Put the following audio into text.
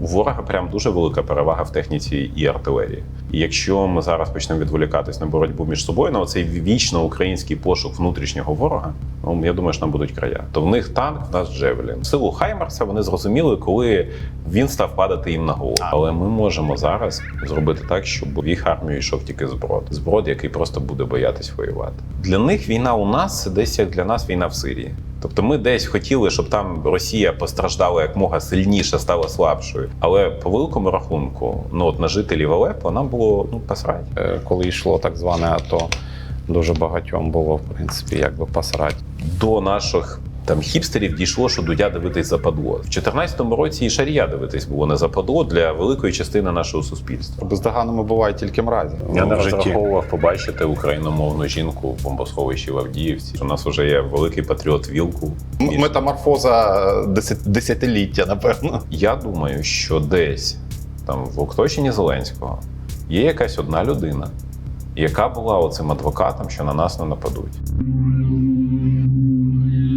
У ворога прям дуже велика перевага в техніці і артилерії. І якщо ми зараз почнемо відволікатись на боротьбу між собою, на цей вічно український пошук внутрішнього ворога, ну я думаю, що нам будуть края. То в них танк, в нас Джевелін. Силу Хаймарса вони зрозуміли, коли він став падати їм на голову. Але ми можемо зараз зробити так, щоб в їх армію йшов тільки зброд. Зброд, який просто буде боятись воювати. Для них війна у нас це десь як для нас війна в Сирії. Тобто ми десь хотіли, щоб там Росія постраждала як мога сильніше, стала слабшою. Але по великому рахунку, ну от на жителів Алеппо нам було ну посрать. Е, Коли йшло так зване АТО, дуже багатьом було, в принципі, як би посрать. До наших там хіпстерів дійшло, що дудя дивитись западло. В 2014 році і шарія дивитись було не западло для великої частини нашого суспільства. Бездоганними бувають тільки мразі Я не розраховував побачити україномовну жінку в бомбосховищі в Авдіївці. У нас вже є великий патріот Вілку. М- Метаморфоза десят- десятиліття, напевно. Я думаю, що десь там в оточенні Зеленського є якась одна людина, яка була оцим адвокатом, що на нас не нападуть.